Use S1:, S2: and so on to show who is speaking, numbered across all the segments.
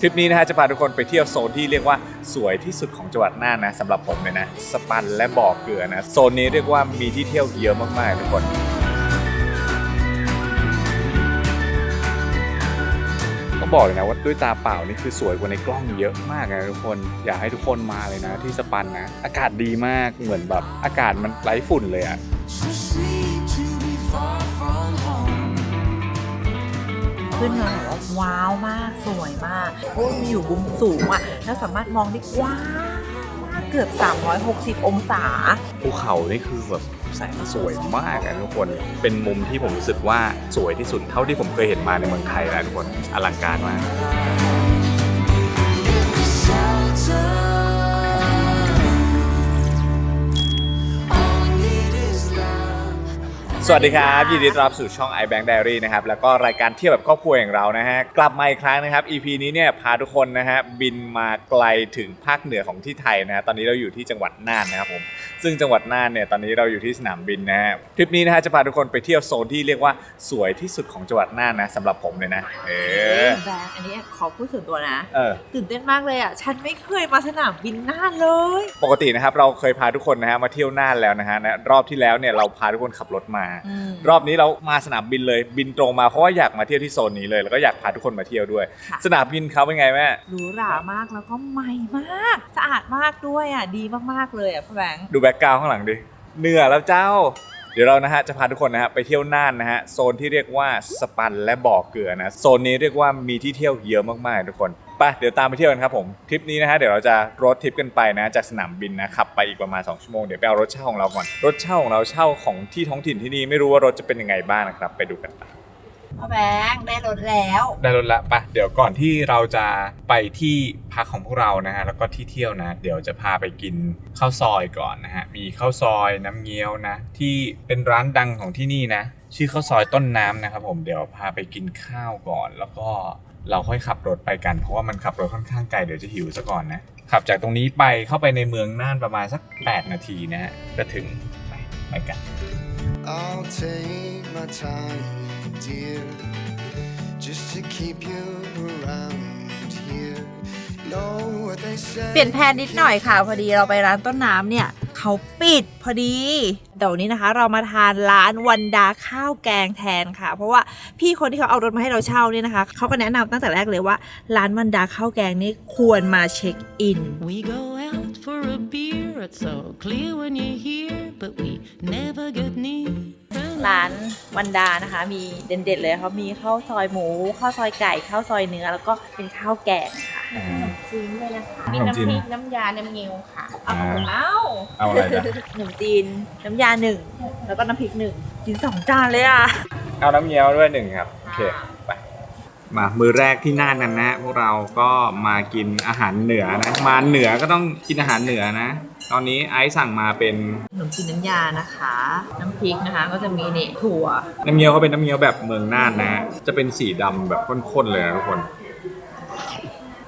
S1: ทริปนี้นะฮะจะพาทุกคนไปเที่ยวโซนที่เรียกว่าสวยที่สุดของจังหวัดน่านนะสำหรับผมเลยนะสปันและบ่อเกลือนะโซนนี้เรียกว่ามีที่เที่ยวเยอะมากๆทุกคนก็บอกเลยนะว่าด้วยตาเปล่านี่คือสวยกว่าในกล้องเยอะมากนะทุกคนอยากให้ทุกคนมาเลยนะที่สปันนะ อากาศดีมากเหมือนแบบอากาศมันไร้ฝุ่นเลยอะ
S2: ขึ้นมาแบบว่าว้าวมากสวยมากเพราะว่ามันอยู่มุมสูงอะแล้วสามารถมองได้กว้างมากเกือบ 360 องศา
S1: ภูเขานี่คือแบบแสงสวยมากนะทุกคน เป็นมุมที่ผมรู้สึกว่าสวยที่สุดเท่าที่ผมเคยเห็นมาในเมืองไทยนะทุกคน อลังการมาก สวัสดีครับ ยินดีต้อนรับสู่ช่อง iBank Diary นะครับ แล้วก็รายการเที่ยวแบบครอบครัวอย่างเรานะฮะ กลับมาอีกครั้งนะครับ EP นี้เนี่ยพาทุกคนนะฮะบินมาไกลถึงภาคเหนือของที่ไทยนะฮะตอนนี้เราอยู่ที่จังหวัดน่านนะครับผมซึ่งจังหวัดน่านเนี่ยตอนนี้เราอยู่ที่สนามบินนะฮะทริปนี้นะฮะจะพาทุกคนไปเที่ยวโซนที่เรียกว่าสวยที่สุดของจังหวัดน่านนะสำหรับผมเลยนะเออ
S2: แบงค์อันนี้ขอพูดส่วนตัวนะ
S1: เออ
S2: ตื่นเต้นมากเลยอะฉันไม่เคยมาสนามบินน่านเลย
S1: ปกตินะครับเราเคยพาทุกคนนะฮะมาเที่ยวน่านแล้วนะฮะนะรอบที่แล้วเนี่ยเราพาทุกคนขับรถมารอบนี้เรามาสนามบินเลยบินตรงมาเพราะว่าอยากมาเที่ยวที่โซนนี้เลย แล้วก็อยากพาทุกคนมาเที่ยวด้วย
S2: ค่ะ
S1: สนามบินเขาเป็นไงแม่
S2: หรูหรามากแล้วก็ใหม่มาก สะอาดมากด้วยอะดีมากๆเลยอะพ่อแบงค์
S1: ดูแบ็กกราวข้างหลังดิเหนื่อยแล้วเจ้า เดี๋ยวเรานะฮะจะพาทุกคนนะฮะไปเที่ยวน่านนะฮะโซนที่เรียกว่าสปันและบ่อเกลือนะโซนนี้เรียกว่ามีที่เที่ยวเยอะมากๆทุกคน ไปเดี๋ยวตามไปเที่ยวกันครับผมทริปนี้นะฮะเดี๋ยวเราจะรถทริปกันไปนะจากสนามบินนะขับไปอีกประมาณ 2 ชั่วโมงเดี๋ยวไปเอารถเช่าของเราก่อนรถเช่าของเราเช่าของที่ท้องถิ่นที่นี่ไม่รู้ว่ารถจะเป็นยังไงบ้างนะครับ ไปดูกันไป
S2: พ่อแบงค์ได้รถแล้ว
S1: ได้รถละปะเดี๋ยวก่อนที่เราจะไปที่พักของพวกเรานะฮะแล้วก็ที่เที่ยวนะ เดี๋ยวจะพาไปกินข้าวซอยก่อนนะฮะมีข้าวซอยน้ำเงี้ยวนะ ที่เป็นร้านดังของที่นี่นะ ชื่อข้าวซอยต้นน้ำนะครับผมเดี๋ยวพาไปกินข้าวก่อน แล้วก็ เราค่อยขับรถไปกัน เพราะว่ามันขับรถค่อนข้างไกลเดี๋ยวจะหิวซะก่อนนะ ขับจากตรงนี้ไปเข้าไปในเมืองน่านประมาณสัก 8 นาทีนะฮะก็ถึงไปไปกัน
S3: I'll take my time, dear, just to keep you around
S2: เปลี่ยนแผนนิดหน่อยค่ะพอดีเราไปร้านต้นน้ำเนี่ยเขาปิดพอดีเดี๋ยวนนี้นะคะ เรามาทานร้านวันดาข้าวแกงแทนค่ะ เพราะว่าพี่คนที่เขาเอารถมาให้เราเช่าเนี่ยนะคะเขาก็แนะนำตั้งแต่แรกเลยว่า ร้านวันดาข้าวแกงนี่ควรมาเช็คอิน
S4: We go out for a beer, it's so clear when you're here, but we never get near.
S2: ร้านวันดานะคะ มีเด่นๆเลยเขามีข้าวซอยหมูข้าวซอยไก่ข้าวซอยเนื้อ แล้วก็เป็นข้าวแกงค่ะ
S5: จีนด้วยนะคะ
S1: ข
S5: มี
S1: นม
S5: น้ำ
S1: จี
S5: พ
S1: น
S5: ริกน้ำยาน้ำเงี้ยวค่ะ
S2: เอาของผมเอา
S1: เอาอะไรนะ
S2: ขนมจีนน้ำยาหนึ่งแล้วก็น้ำพริกหนึ่งกินสองจานเลยอะ
S1: เอาน้ำเงี้ยวด้วยหนึ่งครับโอเคไป มามือแรกที่น่านกันนะพวกเราก็มากินอาหารเหนือนะมาเหนือก็ต้องกินอาหารเหนือนะ ตอนนี้ไอซ์สั่งมาเป็น
S2: ขนมจีนน้ำยานะคะ น้ำพริกนะคะ ก็จะมีเนี่ยถั่ว
S1: น้ำเงี้ยวเขาเป็นน้ำเงี้ยวแบบเมืองน่านนะ จะเป็นสีดำแบบข้นๆเลยนะทุกคน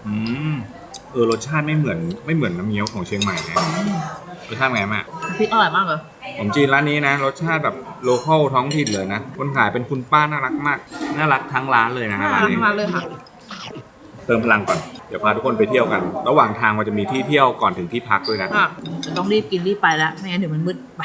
S1: อืมเออรสชาติไม่เหมือนไม่เหมือนน้ำเงี้ยวของเชียงใหม่นะ รสชาติไงแม่
S2: พริกอร่อยมากเลย
S1: ผมจีนร้านนี้นะ รสชาติแบบโลคอลท้องถิ่นเลยนะ คนขายเป็นคุณป้าน่ารักมาก น่ารักทั้งร้านเลยนะฮะร้านนี้
S2: มากเลยค่ะ
S1: เติมพลังก่อน เดี๋ยวพาทุกคนไปเที่ยวกัน ระหว่างทางมันจะมีที่เที่ยวก่อนถึงที่พักด้วยนะ
S2: อะ ต้องรีบกินรีบไปแล้ว ไม่งั้นเดี๋ยวมันมืดไป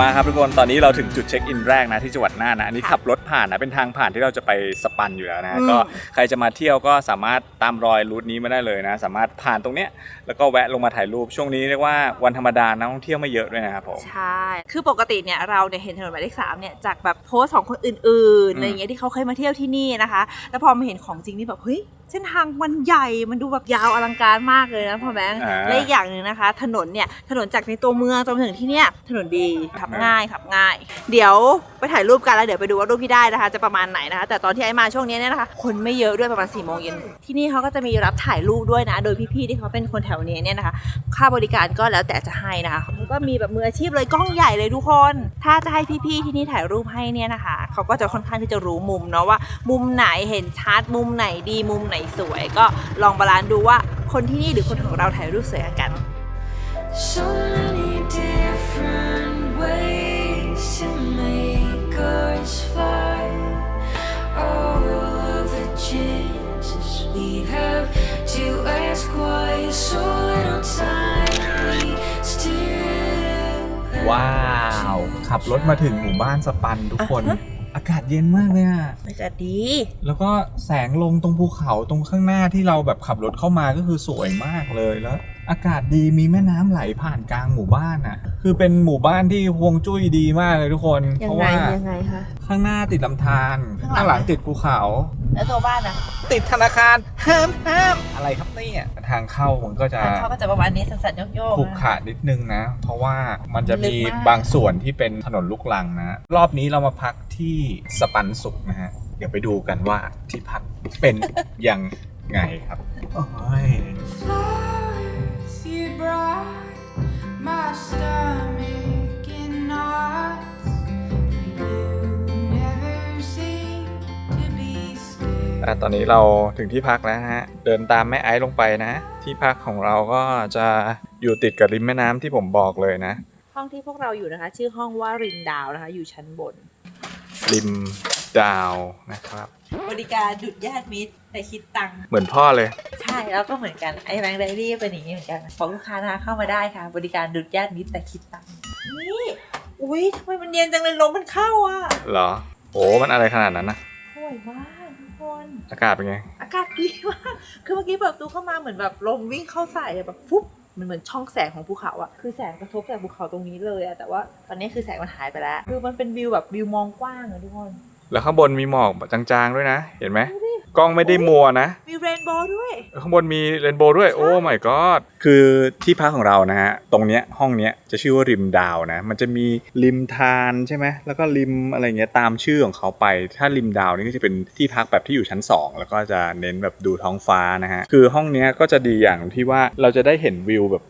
S1: มาครับทุกคน ตอนนี้เราถึงจุดเช็คอินแรกนะที่จังหวัดน่านนะอันนี้ขับรถผ่านนะเป็นทางผ่านที่เราจะไปสปันอยู่แล้วนะ
S2: อืม
S1: ก็ใครจะมาเที่ยวก็สามารถตามรอยรูทนี้มาได้เลยนะ สามารถผ่านตรงเนี้ยแล้วก็แวะลงมาถ่ายรูปช่วงนี้เรียกว่าวันธรรมดานักท่องเที่ยวไม่เยอะด้วยนะครับผม
S2: ใช่ คือปกติเนี่ยเราเนี่ยเห็นถนนหมายเลขสามเนี่ยจากแบบโพสต์ของคนอื่นๆ
S1: อืม
S2: อะไรอย่างเงี้ยที่เขาเคยมาเที่ยวที่นี่นะคะ แล้วพอมาเห็นของจริงนี่แบบเฮ้ย เส้นทางมันใหญ่มันดูแบบยาวอลังการมากเลยนะพ่อแบงค์
S1: อ่า
S2: และอีกอย่างหนึ่งนะคะ ถนนเนี่ยถนนจากในตัวเมืองจนมาถึงที่เนี่ยถนนดีขับง่ายขับง่าย เดี๋ยวไปถ่ายรูปกันแล้วเดี๋ยวไปดูว่ารูปที่ได้นะคะ จะประมาณไหนนะคะ แต่ตอนที่ไอ้มาช่วงนี้เนี่ยนะคะ คนไม่เยอะด้วยประมาณ4ี่โมงเย็นที่นี่เขาก็จะมีรับถ่ายรูปด้วยนะ โดยพี่ๆที่เขาเป็นคนแถวนี้เนี่ยนะคะ ค่าบริการก็แล้วแต่จะให้นะคะเขาก็มีแบบมืออาชีพเลยกล้องใหญ่เลยทุกคน ถ้าจะให้พี่ๆที่นี่ถ่ายรูปให้เนี่ยนะคะ เขาก็จะค่อนข้างที่จะรู้มุมเนาะว่า มุมไหนเห็นชัดมุมไหนดีมุมไหนสวย ก็ลองบาลานซ์ดูว่าคนที่นี่หรือคนของเราถ่ายรูปสวยกัน
S3: so many different ways
S6: to make us fly all of the chances we have to ask why so little time we still
S1: ว้าว ขับรถมาถึงหมู่บ้านสปันทุกคน u h อากาศเย็นมากเลยอะ
S2: อากาศดี
S1: แล้วก็แสงลงตรงภูเขาตรงข้างหน้าที่เราแบบขับรถเข้ามาก็คือสวยมากเลยแล้ว อากาศดีมีแม่น้ำไหลผ่านกลางหมู่บ้านอะ คือเป็นหมู่บ้านที่ฮวงจุ้ยดีมากเลยทุกคน
S2: ยั
S1: เพ
S2: ง
S1: ราะ
S2: ไง
S1: ว่า
S2: ยังไงคะ
S1: ข้างหน้าติดลำธาร
S2: ข้างหลัง
S1: ข้างหลังติดภูเขา
S2: แล้วตัวบ้านอะ
S1: ติดธนาคารห้ามห้ามอะไรครับเนี่ยทางเข้ามันก็จะ
S2: เขาก็จะประมาณนี้สั่นๆโยก
S1: ขรุ
S2: ๆ
S1: ข
S2: นะ
S1: ระนิดนึงนะ เพราะว่ามันจะมี
S2: ลึกมาก
S1: บางส่วนที่เป็นถนนลูกลังนะ รอบนี้เรามาพักที่สปันสุขนะฮะ เดี๋ยวไปดูกันว่าที่พักเป็น ยังไงครับ โอ้ย
S6: Flowers
S1: อะตอนนี้เราถึงที่พักแล้วฮะ เดินตามแม่ไอซ์ลงไปนะ ที่พักของเราก็จะอยู่ติดกับริมแม่น้ำที่ผมบอกเลยนะ
S2: ห้องที่พวกเราอยู่นะคะ ชื่อห้องว่ารินดาวนะคะ อยู่ชั้นบน
S1: ริมดาวนะครับ
S2: บริการดุดญาติมิตร แต่คิดตังค์
S1: เหมือนพ่อเลย
S2: ใช่แล้วก็เหมือนกันไอ้แบงค์ไดรี่เป็นอย่างนี้เหมือนกันบอกลูกค้านะคะเข้ามาได้ค่ะ บริการดุดญาติมิตรแต่คิดตังค์นี่อุ้ยทำไมมันเย็นจังเลยลมมันเข้าอะ
S1: เหรอ โอ้มันอะไรขนาดนั้นนะ
S2: สวยมากทุกคน
S1: อากาศเป็นไง
S2: อากาศดีมากคือเมื่อกี้เปิดประตูเข้ามาเหมือนแบบลมวิ่งเข้าใส่อะแบบฟุ๊บมันเหมือนช่องแสงของภูเขาอะคือแสงกระทบจากภูเขาตรงนี้เลยอะแต่ว่าตอนนี้คือแสงมันหายไปแล้ว คือมันเป็นวิวแบบวิวมองกว้างอะทุกคน
S1: แล้วข้างบนมีหมอกจางๆด้วยนะ เห็นไหม กล้องไม่ได้มัวนะ
S2: มีเรนโบว์ด้วย
S1: ข้างบนมีเรนโบว์ด้วย โอ้ my god คือที่พักของเรานะฮะตรงเนี้ยห้องเนี้ยจะชื่อว่าริมดาวนะมันจะมีริมทานใช่ไหมแล้วก็ริมอะไรเงี้ยตามชื่อของเขาไป ถ้าริมดาวนี่ก็จะเป็นที่พักแบบที่อยู่ชั้น 2 แล้วก็จะเน้นแบบดูท้องฟ้านะฮะคือห้องเนี้ยก็จะดีอย่างที่ว่าเราจะได้เห็นวิวแบบ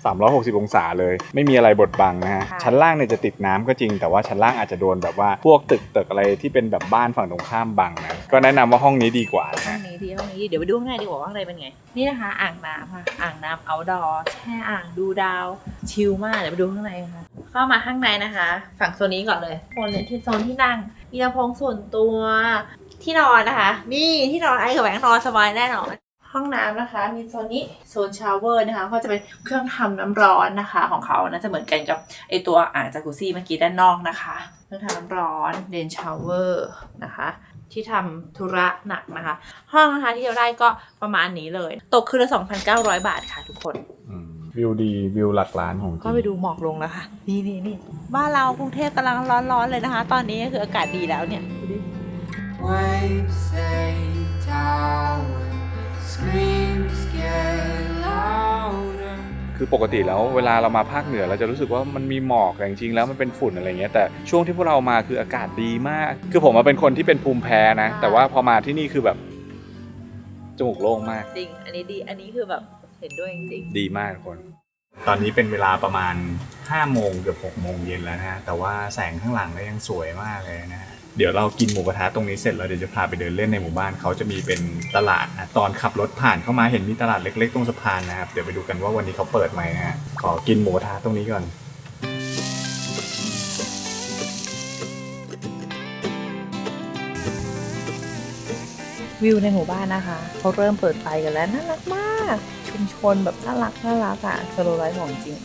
S1: 360 องศาเลย ไม่มีอะไรบดบังนะฮะ
S2: ค่ะ
S1: ชั้นล่างเนี่ยจะติดน้ำก็จริง แต่ว่าชั้นล่างอาจจะโดนแบบว่าพวกตึกตึกอะไรที่เป็นแบบบ้านฝั่งตรงข้ามบังนะก็แนะนำว่าห้องนี้ดีกว่านะ
S2: ห้อ
S1: ฮะ
S2: งนี้ดีห้องนี้ดีเดี๋ยวไปดูข้างในดีกว่าว่าข้างในเป็นไงนี่นะคะอ่างน้ำค่ะอ่างน้ำเอาดอร์แช่อ่างดูดาว ชิลมาก เดี๋ยวไปดูข้างในค่ะเข้ามาข้างในนะคะ ฝั่งโซนนี้ก่อนเลยโซนเนี่ยที่โซนที่นั่ง มีลำโพงส่วนตัวที่นอนนะคะมีที่นอนไอ้กับแหวงนอนสบายแน่นอน ห้องน้ำนะคะ มีโซนนี้โซนชาวเวอร์นะคะก็จะเป็นเครื่องทำน้ำร้อนนะคะของเขานะจะเหมือนกันกับไอตัวอ่างจากุซี่เมื่อกี้ด้านนอกนะคะ เครื่องทำน้ำร้อนเดนชาวเวอร์นะคะ ที่ทำธุระหนักนะคะ ห้องนะคะที่เราได้ก็ประมาณนี้เลย ตกคืนละ 2,900 บาทค่ะทุกคน
S1: อืมวิวดีวิวหลักล้านของจริง
S2: ก็ไปดูหมอกลงแล้วค่ะ นี่นี่นี่บ้านเรากรุงเทพกำลังร้อนๆเลยนะคะ ตอนนี้ก็คืออากาศดีแล้วเนี่ยดูดิ
S6: Waves stay tower, screams get louder.
S1: คือปกติแล้วเวลาเรามาภาคเหนือเราจะรู้สึกว่ามันมีหมอกแต่จริงๆแล้วมันเป็นฝุ่นอะไรเงี้ยแต่ช่วงที่พวกเรามาคืออากาศดีมาก คือผมมาเป็นคนที่เป็นภูมิแพ้นะ แต่ว่าพอมาที่นี่คือแบบจมูกโล่งมาก
S2: จริง อันนี้ดี อันนี้คือแบบเห็นด้วยจริง
S1: ดีมากทุกคน ตอนนี้เป็นเวลาประมาณ5โมงเกือบ6โมงเย็นแล้วนะฮะแต่ว่าแสงข้างหลังก็ยังสวยมากเลยนะฮะ เดี๋ยวเรากินหมูกระทะตรงนี้เสร็จแล้วเดี๋ยวจะพาไปเดินเล่นในหมู่บ้านเขาจะมีเป็นตลาดนะตอนขับรถผ่านเข้ามาเห็นมีตลาดเล็ก ๆ ตรงสะพานนะครับเดี๋ยวไปดูกันว่าวันนี้เขาเปิดไหมนะฮะขอกินหมูกระทะตรงนี้ก่อน
S2: วิวในหมู่บ้านนะคะเขาเริ่มเปิดไฟกันแล้วน่ารักมาก ชุมชนแบบน่ารักน่ารักอะสโลไลฟ์ของจริง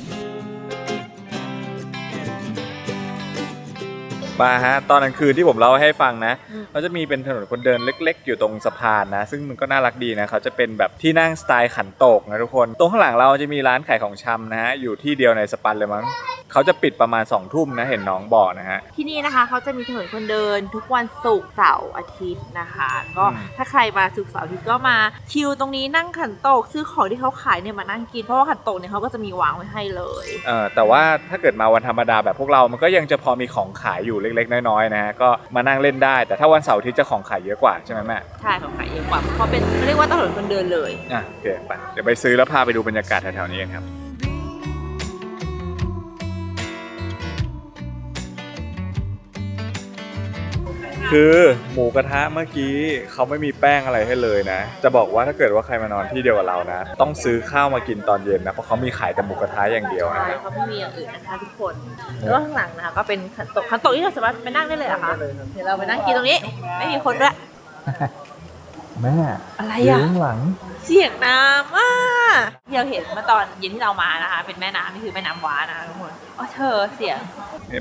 S1: มาฮะตอนกลางคืนที่ผมเล่าให้ฟังนะ
S2: อืม
S1: เขาจะมีเป็นถนนคนเดินเล็ก ๆ อยู่ตรงสะพานนะ ซึ่งมันก็น่ารักดีนะเขาจะเป็นแบบที่นั่งสไตล์ขันโตกนะทุกคนตรงข้างหลังเราจะมีร้านขายของชำนะฮะอยู่ที่เดียวในสปันเลยมั้งเขาจะปิดประมาณ2องทุ่มนะเห็นน้องบอกนะฮะ
S2: ที่นี่นะคะเขาจะมีถนนคนเดินทุกวันศุกร์เสาร์อาทิตย์นะคะ ก็
S1: อืม
S2: ถ้าใครมาศุกร์เสาร์อาทิตย์ก็มาคิวตรงนี้นั่งขันโตกซื้อของที่เขาขายเนี่ยมานั่งกินเพราะว่าขันโตกเนี่ยเขาก็จะมีวางไว้ให้เลย
S1: เออแต่ว่าถ้าเกิดมาวันธรรมดาแบบพวกเรามันก็ยังจะพอมีของขายอยู่เล็กๆ น้อยๆนะฮะก็มานั่งเล่นได้ แต่ถ้าวันเสาร์อาทิตย์จะของขายเยอะกว่าใช่ไหมแม่
S2: ใช่ของขายเยอะกว่าเพราะเป็นเรียกว่าถนนคนเดินเลย
S1: อะโอเคไปเดี๋ยวไปซื้อแล้วพาไปดูบรรยากาศแถวๆนี้กันครับ คือหมูกระทะเมื่อกี้เขาไม่มีแป้งอะไรให้เลยนะ จะบอกว่าถ้าเกิดว่าใครมานอนที่เดียวกับเรานะ ต้องซื้อข้าวมากินตอนเย็นนะเพราะเขามีขายแต่หมูกระทะอย่างเดียวนะ
S2: ใช่เขาไม่มีอย่างอื่นนะคะทุกคน แล้วก็ข้างหลังนะคะก็เป็นขันโตกขันโตกที่เราสามารถไปนั่งได้เลยเหรอะคะเดี๋ยวเราไปนั่งกินตรงนี้ ไม่มีคนด้วย
S1: แม่
S2: อะไร
S1: อยู่
S2: อะ
S1: ข้างหลัง
S2: เสียงน้ำอะที่เราเห็นเมื่อตอนเย็นที่เรามานะคะ เป็นแม่น้ำนี่คือแม่น้ำว้านะคะทุกคนอ๋อเธอเสียง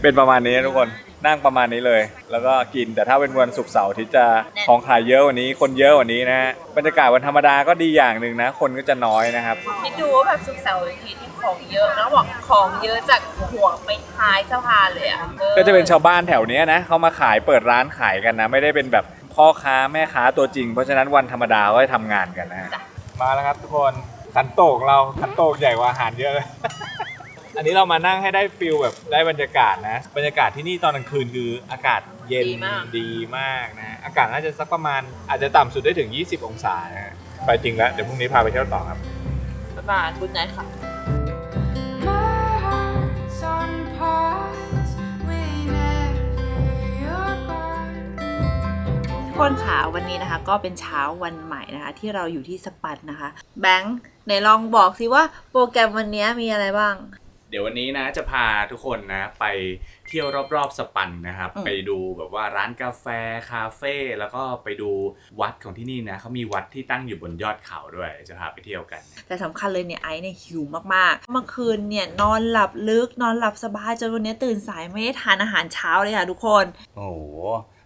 S1: เป็นประมาณนี้ทุกคน นั่งประมาณนี้เลย แล้วก็กินแต่ถ้าเป็นวันศุกร์เสาร์ที่จะของขายเยอะกว่านี้ คนเยอะกว่านี้นะฮะบรรยากาศวันธรรมดาก็ดีอย่างหนึ่งนะ คนก็จะน้อยนะครับ
S2: คิดดูว่าแบบสุกร์เสาร์อาทิตย์ที่ของเยอะแล้วบอกของเยอะจากหัวไปท้ายสะพานเลยอะออ
S1: ก็จะเป็นชาวบ้านแถวเนี้ยนะเขามาขายเปิดร้านขายกันนะ ไม่ได้เป็นแบบพ่อค้าแม่ค้าตัวจริง เพราะฉะนั้นวันธรรมดาก็จะทำงานกันนะฮะมาแล้วครับทุกคนขันโตกเราขันโตกใหญ่กว่าอาหารเยอะเลย อันนี้เรามานั่งให้ได้ฟิลแบบได้บรรยากาศนะ บรรยากาศที่นี่ตอนกลางคืนคืออากาศเย็นดีมากนะ อากาศน่าจะสักประมาณอาจจะต่ำสุดได้ถึง 20 องศานะไปจริงแล้วเดี๋ยวพรุ่งนี้พาไปเที่ยวต่อครับ
S2: ประมาณบุญไนค่ะ
S6: My heart's on pause whenever you're gone.
S2: ทุกคนค่ะวันนี้นะคะ ก็เป็นเช้าวันใหม่นะคะ ที่เราอยู่ที่สปันนะคะ แบงค์ไหนลองบอกสิว่าโปรแกรมวันนี้มีอะไรบ้าง
S1: เดี๋ยววันนี้นะจะพาทุกคนนะไปเที่ยวรอบๆสปันนะครับ
S2: อืม
S1: ไปดูแบบว่าร้านกาแฟคาเฟ่แล้วก็ไปดูวัดของที่นี่นะเขามีวัดที่ตั้งอยู่บนยอดเขาด้วยจะพาไปเที่ยวกัน
S2: แต่สำคัญเลยเนี่ยไอซ์เนี่ยหิวมากๆเมื่อคืนเนี่ยนอนหลับลึกนอนหลับสบายจนวันนี้ตื่นสายไม่ได้ทานอาหารเช้าเลยค่ะทุกคน
S7: โอ้โห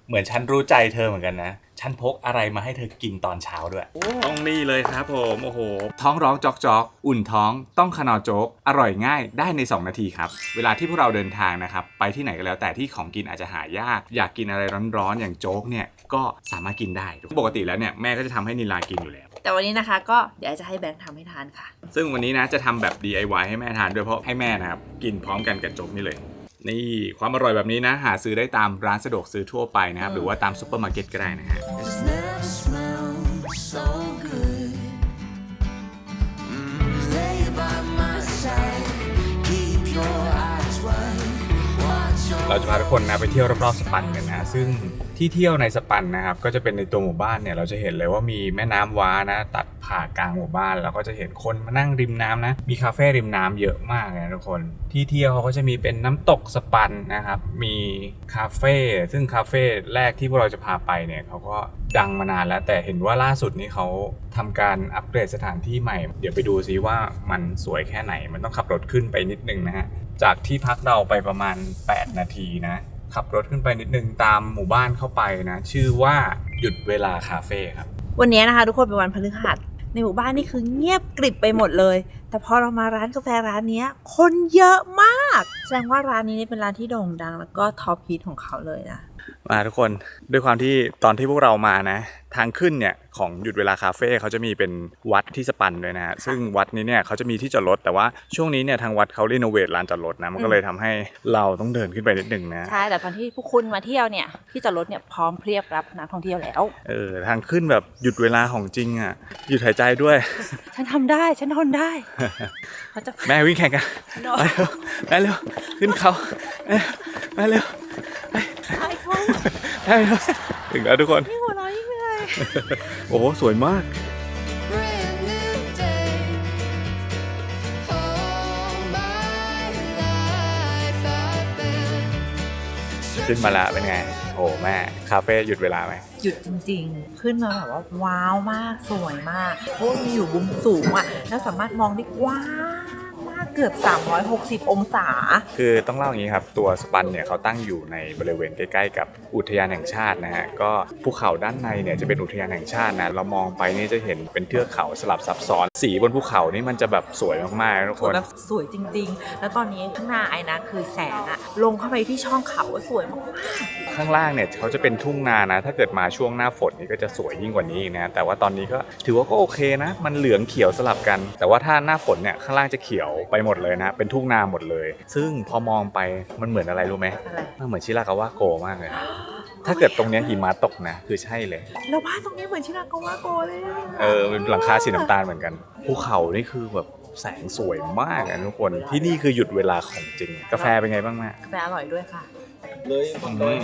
S7: เหมือนฉันรู้ใจเธอเหมือนกันนะ ฉันพกอะไรมาให้เธอกินตอนเช้าด้วย
S1: ต้องนี่เลยครับผมโอ้โห ท้องร้องจอกจอกอุ่นท้อง ต้องขนาวโจ๊ก อร่อยง่ายได้ใน 2 นาทีครับ เวลาที่พวกเราเดินทางนะครับ ไปที่ไหนก็แล้วแต่ที่ของกินอาจจะหายาก อยากกินอะไรร้อนๆ อย่างโจ๊กเนี่ย ก็สามารถกินได้ ปกติแล้วเนี่ยแม่ก็จะทำให้นิลากินอยู่แล้ว
S2: แต่วันนี้นะคะ ก็เดี๋ยวจะให้แบงค์ทำให้ทานค่ะ
S1: ซึ่งวันนี้นะจะทำแบบ DIY ให้แม่ทานด้วยเพราะให้แม่นะครับกินพร้อมกันกับโจ๊กนี่เลย นี่ความอร่อยแบบนี้นะ หาซื้อได้ตามร้านสะดวกซื้อทั่วไปนะครับ หรือว่าตามซุปเปอร์มาร์เก็ตก็ได้นะฮะ
S3: It's never smelled so good. Mm, lay by my side, keep your eyes wide, watch your
S1: เราจะพาทุกคนนะไปเที่ยวรอบๆสปันกันนะ ซึ่งที่เที่ยวในสปันนะครับ ก็จะเป็นในตัวหมู่บ้านเนี่ยเราจะเห็นเลยว่ามีแม่น้ำว้านะตัด ผ่ากลางหมู่บ้านแล้วก็จะเห็นคนมานั่งริมน้ำนะ มีคาเฟ่ริมน้ำเยอะมากเลยทุกคนที่เที่ยวเขาก็จะมีเป็นน้ำตกสปันนะครับ มีคาเฟ่ซึ่งคาเฟ่แรกที่พวกเราจะพาไปเนี่ยเขาก็ดังมานานแล้ว แต่เห็นว่าล่าสุดนี้เขาทำการอัปเกรดสถานที่ใหม่ เดี๋ยวไปดูซิว่ามันสวยแค่ไหน มันต้องขับรถขึ้นไปนิดนึงนะฮะจากที่พักเราไปประมาณ 8 นาทีนะขับรถขึ้นไปนิดนึงตามหมู่บ้านเข้าไปนะ ชื่อว่าหยุดเวลาคาเฟ่ครับ
S2: วันนี้นะคะทุกคนเป็นวันพฤหัส ในหมู่บ้านนี่คือเงียบกริบไปหมดเลย แต่พอเรามาร้านกาแฟร้านนี้คนเยอะมาก แสดงว่าร้านนี้เป็นร้านที่โด่งดังแล้วก็ท็อปฮิตของเขาเลยนะ
S1: มาทุกคนด้วยความที่ตอนที่พวกเรามานะ ทางขึ้นเนี่ยของหยุดเวลาคาเฟ่เขาจะมีเป็นวัดที่สปันด้วยนะฮะซึ่งวัดนี้เนี่ยเขาจะมีที่จอดรถแต่ว่าช่วงนี้เนี่ยทางวัดเขารีโนเวทลานจอดรถนะมันก็เลยทำให้เราต้องเดินขึ้นไปนิดนึงนะ
S2: ใช่แต่ตอนที่พวกคุณมาเที่ยวเนี่ยที่จอดรถเนี่ยพร้อมเพรียบรับนักท่องเที่ยวแล้ว
S1: เออทางขึ้นแบบหยุดเวลาของจริงอะหยุดหายใจด้วย
S2: ฉันทำได้ฉันทนได้เขาจะ
S1: แม่วิ่งแข่งกัน
S2: โด
S1: ไปเร็วแม่เร็วขึ้นเขาแม่เร็ว
S2: ไอ้เขา
S1: แม่เร็วถึงแล้วทุกคน
S2: ยิ่งหัวเราะยิ่งเหนื่อย
S1: โอ้โหสวยมาก
S3: brand new day. All my life I've been
S1: ขึ้นมาละเป็นไง โอ้แม่ คาเฟ่หยุดเวลาไหม
S2: หยุดจริงๆ ขึ้นมาแบบว่าว้าวมากสวยมากเพราะว่ามันอยู่บุมสูงอะ แล้วสามารถมองได้กว้างมาก เกือบ 360 องศา
S1: คือต้องเล่าอย่างนี้ครับ ตัวสปันเนี่ยเขาตั้งอยู่ในบริเวณใกล้ๆกับอุทยานแห่งชาตินะฮะก็ภูเขาด้านในเนี่ยจะเป็นอุทยานแห่งชาตินะเรามองไปนี่จะเห็นเป็นเทือกเขาสลับซับซ้อน สีบนภูเขานี่มันจะแบบสวยมากๆนะทุก
S2: ส
S1: ค
S2: วย
S1: น
S2: แบบสวยจริง ๆ แล้วตอนนี้ข้างหน้าไอ้นะคือแสงอะลงเข้าไปที่ช่องเขาสวยมาก
S1: ข้างล่างเนี่ยเขาจะเป็นทุ่งนานะ ถ้าเกิดมาช่วงหน้าฝนนี่ก็จะสวยยิ่งกว่านี้อีกนะ แต่ว่าตอนนี้ก็ถือว่าก็โอเคนะ มันเหลืองเขียวสลับกัน แต่ว่าถ้าหน้าฝนเนี่ยข้างล่างจะเขียวไปหมดเลยนะ เป็นทุ่งนาหมดเลย ซึ่งพอมองไปมันเหมือนอะไรรู้ไหม
S2: อะไร
S1: มันเหมือนชิรากาวะโกมากเลยนะถ้าเกิดตรงเนี้ยหิมะตกนะ คือใช่เลย
S2: แล้วบ้านตรงนี้เหมือนชินากาวะโกเลยอะ
S1: เออเป็นหลังคาสีน้ำตาลเหมือนกันภูเขานี่คือแบบแสงสวยมากอะทุกคนที่นี่คือหยุดเวลาของจริง กาแฟเป็นไงบ้างแม่
S2: กาแฟอร่อยด้วยค่ะ
S1: อืม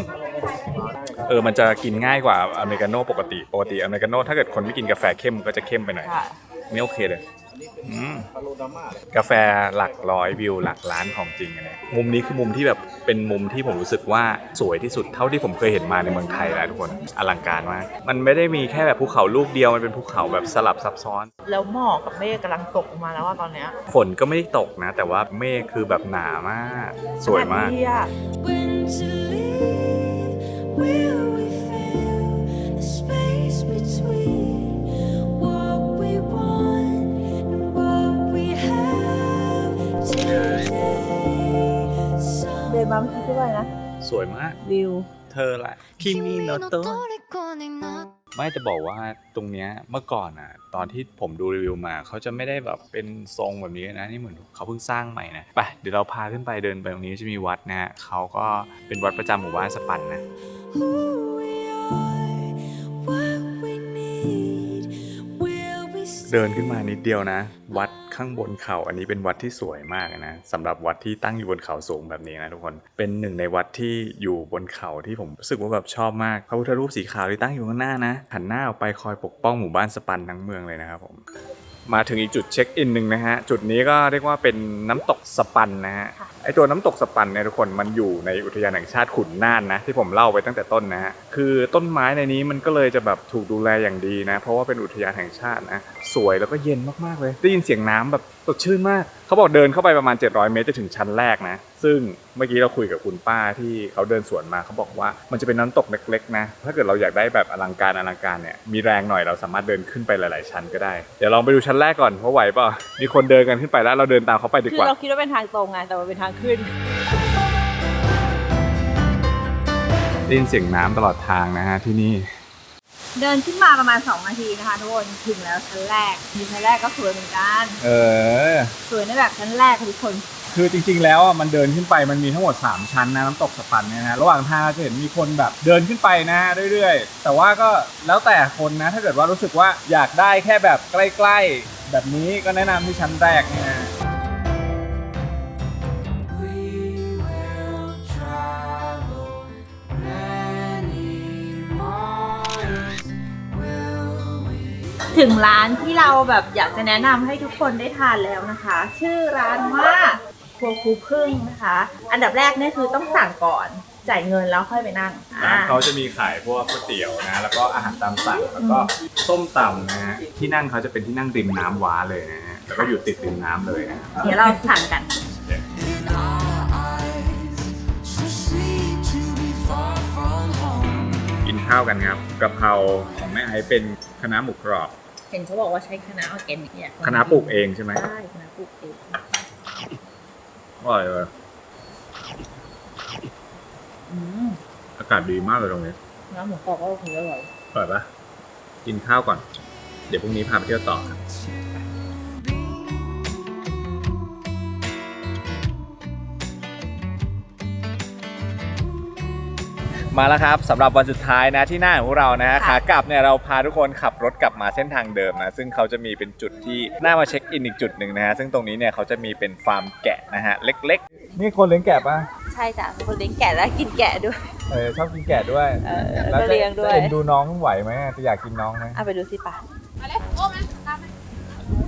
S1: เออมันจะกินง่ายกว่าอเมริกาโน่ปกติปกติอเมริกาโน่ถ้าเกิดคนไม่กินกาแฟเข้มก็จะเข้มไปหน่อย
S2: ค่ะ
S1: ไม่โอเคเลยอืม กาแฟหลักร้อยวิวหลักล้านของจริงอันเนี้ยมุมนี้คือมุมที่แบบเป็นมุมที่ผมรู้สึกว่าสวยที่สุดเท่าที่ผมเคยเห็นมาในเมืองไทยแล้วทุกคนอลังการมากมันไม่ได้มีแค่แบบภูเขาลูกเดียวมันเป็นภูเขาแบบสลับซับซ้อน
S2: แล้วหมอกกับเมฆกำลังตกออกมาแล้วว่าตอนเนี้ย
S1: ฝนก็ไม่ได้ตกนะ แต่ว่าเมฆคือแบบหนามาก สวยมาก
S2: แบบนี้อะ
S6: When to leave, will we fill the space between า
S2: เมื่อกี้ด้วยนะ
S1: สวยมาก
S2: วิว
S1: เธอแหละคิมีโนโตะไม่จะบอกว่าตรงเนี้ยเมื่อก่อนอะ ตอนที่ผมดูรีวิวมาเขาจะไม่ได้แบบเป็นทรงแบบนี้นะนี่เหมือนเขาเพิ่งสร้างใหม่นะไปเดี๋ยวเราพาขึ้นไปเดินไปตรงนี้จะมีวัดนะะเขาก็เป็นวัดประจำหมู่บ้านสปันนะ เดินขึ้นมานิดเดียวนะ วัดข้างบนเขาอันนี้เป็นวัดที่สวยมากนะสำหรับวัดที่ตั้งอยู่บนเขาสูงแบบนี้นะทุกคนเป็นหนึ่งในวัดที่อยู่บนเขาที่ผมรู้สึกว่าแบบชอบมากพระพุทธรูปสีขาวที่ตั้งอยู่ข้างหน้านะหันหน้าออกไปคอยปกป้องหมู่บ้านสปันทั้งเมืองเลยนะครับผมมาถึงอีกจุดเช็คอินหนึ่งนะฮะจุดนี้ก็เรียกว่าเป็นน้ำตกสปันนะฮะ ไอตัวน้ำตกสปันเนี่ยทุกคนมันอยู่ในอุทยานแห่งชาติขุนน่านนะที่ผมเล่าไปตั้งแต่ต้นนะฮะคือต้นไม้ในนี้มันก็เลยจะแบบถูกดูแลอย่างดีนะ เพราะว่าเป็นอุทยานแห่งชาตินะสวยแล้วก็เย็นมากๆเลย ได้ยินเสียงน้ำแบบสดชื่นมาก เขาบอกเดินเข้าไปประมาณ 700 เมตรจะถึงชั้นแรกนะ ซึ่งเมื่อกี้เราคุยกับคุณป้าที่เขาเดินสวนมาเขาบอกว่ามันจะเป็นน้ำตกเล็กๆนะถ้าเกิดเราอยากได้แบบอลังการอลังการเนี่ยมีแรงหน่อยเราสามารถเดินขึ้นไปหลาย ๆ ชั้นก็ได้เดี๋ยวลองไปดูชั้นแรกก่อนว่าไหวเปล่ามีคนเดินกันขึ้นไปแล้วเราเดินตามเขาไปดี
S2: คื
S1: ก
S2: อ
S1: ว่า
S2: เราคิดว่าเป็นทางตรงไงแต่มันเป็นทางขึ้น
S1: ได้ยินเสียงน้ำตลอดทางนะฮะที่นี่
S2: เดินขึ้นมาประมาณ 2 นาทีนะคะทุกคนถึงแล้วชั้นแรกมีชั้นแรกก็สวยเหมือนกัน
S1: เออ
S2: สวยในแบบชั้นแรกค่ะทุกคน
S1: คือจริง ๆ แล้วอะมันเดินขึ้นไปมันมีทั้งหมด 3 ชั้นนะน้ำตกสปันเนี่ยนะระหว่างทางจะเห็นมีคนแบบเดินขึ้นไปนะเรื่อยๆ แต่ว่าก็แล้วแต่คนนะถ้าเกิดว่ารู้สึกว่าอยากได้แค่แบบใกล้ ๆ แบบนี้ก็แนะนำที่ชั้นแรกเนี่ยนะ
S6: We will travel many miles. Will we?
S2: ถึงร้านที่เราแบบอยากจะแนะนำให้ทุกคนได้ทานแล้วนะคะ ชื่อร้านว่า วครูพึ่งนะคะ อันดับแรกเนี่ยคือต้องสั่งก่อนจ่ายเงินแล้วค่อยไปนั่ง
S1: ร้าน
S2: อ่า
S1: เขาจะมีขายพวกก๋วยเตี๋ยวนะ แล้วก็อาหารตามสั่ง แล้วก็ส้มตำนะฮะ ที่นั่งเขาจะเป็นที่นั่งริมน้ำว้าเลยนะฮะ แล้วก็อยู่ติดริมน้ำเลยนะ
S2: เดี๋ยวเราสั่งกัน
S3: In our eyes, so sweet to be far from home.
S1: กินข้าวกันครับกะเพราของแม่ไอซ์เป็นคณะน้าหมูกรอบ
S2: เห็นเขาบอกว่าใช้คณะออร์แกนิกเนี่ย
S1: คณะน้าปลูกเองใช่ไหม
S2: ใช่คณะปลูกเอง
S1: อร่อยเลย
S2: อืม
S1: อากาศดีมากเลยตรงนี้
S2: น้ำหมูกรอบก็โอเคอร่อย
S1: เปิดปะกินข้าวก่อน เดี๋ยวพรุ่งนี้พาไปเที่ยวต่อครับ มาแล้วครับสำหรับวันสุดท้ายนะที่หน้าของพวกเรานะฮะ
S2: ค่ะ
S1: ขากลับเนี่ยเราพาทุกคนขับรถกลับมาเส้นทางเดิมนะซึ่งเขาจะมีเป็นจุดที่น่ามาเช็คอินอีกจุดหนึ่งนะฮะซึ่งตรงนี้เนี่ยเขาจะมีเป็นฟาร์มแกะนะฮะเล็ก ๆ นี่คนเลี้ยงแกะปะ
S2: ใช่จ้ะเป็นคนเลี้ยงแกะและกินแกะด้วย
S1: เออชอบกินแกะด้วย
S2: เออแล้วก็เลี้ยงด้วย
S1: จะเอ็นดูน้องไหวไหมจะอยากกินน้องไหม
S2: เอาไปดูสิป่ะ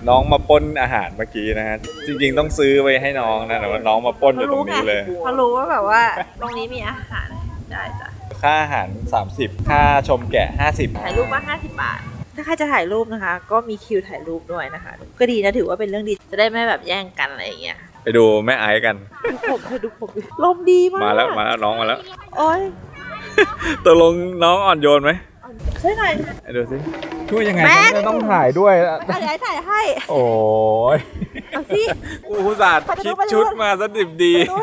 S1: น้องมาปล้นอาหารเมื่อกี้นะฮะจริงๆต้องซื้อไว้ให้น้องนะแต่ว่าน้องมาปล้นอยู่ตรงนี้เลย
S2: เขารู้ว่าแบบว่าตรงนี้มีอาหาร ได้จ้ะ
S1: ค่าอาหาร 30 ค่าชมแกะ 50
S2: ถ่ายรูปว่า50 บาท ถ้าใครจะถ่ายรูปนะคะ ก็มีคิวถ่ายรูปด้วยนะคะ ก็ดีนะถือว่าเป็นเรื่องดีจะได้ไม่แบบแย่งกันอะไรอย่างเงี้ย
S1: ไปดูแม่ไอซ์กัน
S2: ดูผมเธอดูผมดิลมดีมาก
S1: มาแล้วมาแล้วน้องมาแล้ว
S2: โอ้ย
S1: ตกลงน้องอ่อนโยนไหม
S2: ช่วยหน่อย
S1: ไปดูสิช่วยยังไง
S2: แม่
S1: ฉันจะต้องถ่ายด้วย
S2: อะเดี๋ยวให้ถ่ายให้
S1: โอ้ย
S2: เอาสิ
S1: อุตส่าห์
S2: ไปดู
S1: คิด
S2: ไปดู
S1: ชุดมาซะดิบดี
S2: ไปดู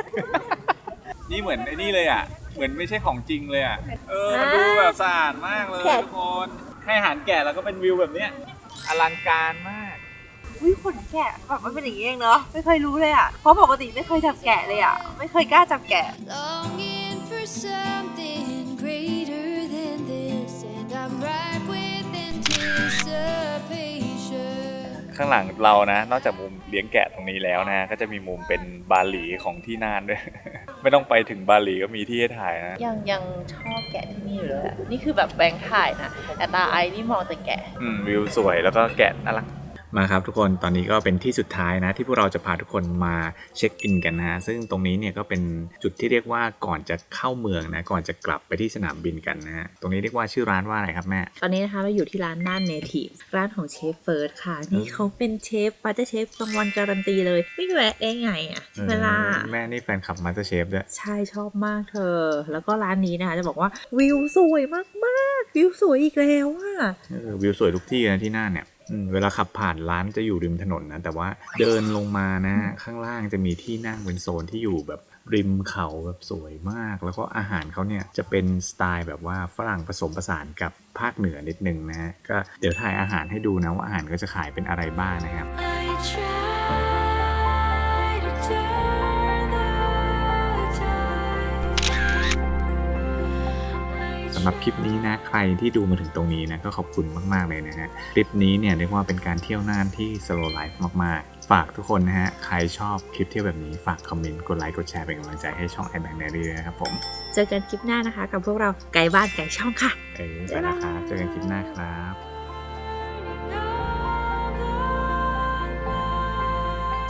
S1: นี่เหมือนไอ้นี่เลยอะ เหมือนไม่ใช่ของจริงเลยอะ เออมันดูแบบสะอาดมากเลย
S2: แกะ
S1: ทุกคน ให้อาหารแกะแล้วก็เป็นวิวแบบเนี้ยอลังการมาก
S2: อุ้ยขนแกะแบบมันเป็นอย่างนี้เองเนาะ ไม่เคยรู้เลยอะ เพราะปกติไม่เคยจับแกะเลยอะ ไม่เคยกล้าจับแกะ
S6: Longing for something greater
S1: ข้างหลังเรานะ นอกจากมุมเลี้ยงแกะตรงนี้แล้วนะ ก็จะมีมุมเป็นบาหลีของที่น่านด้วย ไม่ต้องไปถึงบาหลีก็มีที่ให้ถ่ายนะ
S2: ยังยังชอบแกะที่นี่อยู่เลยอะนี่คือแบบแบงค์ถ่ายนะแต่ตาไอ้นี่มองแต่แกะ
S1: อืมวิวสวยแล้วก็แกะน่ารัก มาครับทุกคนตอนนี้ก็เป็นที่สุดท้ายนะที่พวกเราจะพาทุกคนมาเช็คอินกันนะฮะซึ่งตรงนี้เนี่ยก็เป็นจุดที่เรียกว่าก่อนจะเข้าเมืองนะก่อนจะกลับไปที่สนามบินกันนะฮะตรงนี้เรียกว่าชื่อร้านว่าอะไรครับแม่
S2: ตอนนี้นะคะเราอยู่ที่ร้านน่านเนทีฟร้านของเชฟเฟิร์สค่ะ นี่เขาเป็นเชฟมาสเตอร์เชฟรางวัลการันตีเลยไม่แวะได้ไงอะใช่ไหมล่ะ
S1: แม่นี่แฟนคลับมาสเตอร์เชฟด้วย
S2: ใช่ชอบมากเธอ แล้วก็ร้านนี้นะคะจะบอกว่าวิวสวยมากๆวิวสวยอีกแล้วอะ
S1: เออวิวสวยทุกที่นะที่น่านเนี่ยอืม เวลาขับผ่านร้านจะอยู่ริมถนนนะ แต่ว่าเดินลงมานะ ข้างล่างจะมีที่นั่งเป็นโซนที่อยู่แบบริมเขาแบบสวยมาก แล้วก็อาหารเขาเนี่ยจะเป็นสไตล์แบบว่าฝรั่งผสมผสานกับภาคเหนือนิดนึงนะฮะก็เดี๋ยวถ่ายอาหารให้ดูนะว่าอาหารก็จะขายเป็นอะไรบ้างนะครับำหรับคลิปนี้นะใครที่ดูมาถึงตรงนี้นะก็ขอบคุณมากๆเลยนะฮะคลิปนี้เนี่ยเรียกว่าเป็นการเที่ยวน่านที่ slow life มากๆ ฝากทุกคนนะฮะใครชอบคลิปเที่ยวแบบนี้ฝากคอมเมนต์กดไลค์กดแชร์เป็นกำลังใจให้ช่อง i b a n k Diary ด้วยนะครับผม
S2: เจอกันคลิปหน้านะคะ กับพวกเราไก่บ้านไก่ช่องค่ะ
S1: เออไปนะครับเจอกันคลิปหน้าครับ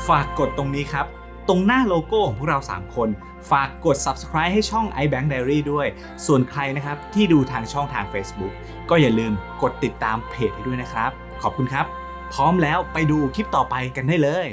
S7: ฝากกดตรงนี้ครับ ตรงหน้าโลโก้ของพวกเรา 3 คน ฝากกด subscribe ให้ช่อง iBank Diary ด้วย ส่วนใครนะครับที่ดูทางช่องทาง Facebook ก็อย่าลืมกดติดตามเพจให้ด้วยนะครับ ขอบคุณครับ พร้อมแล้วไปดูคลิปต่อไปกันได้เลย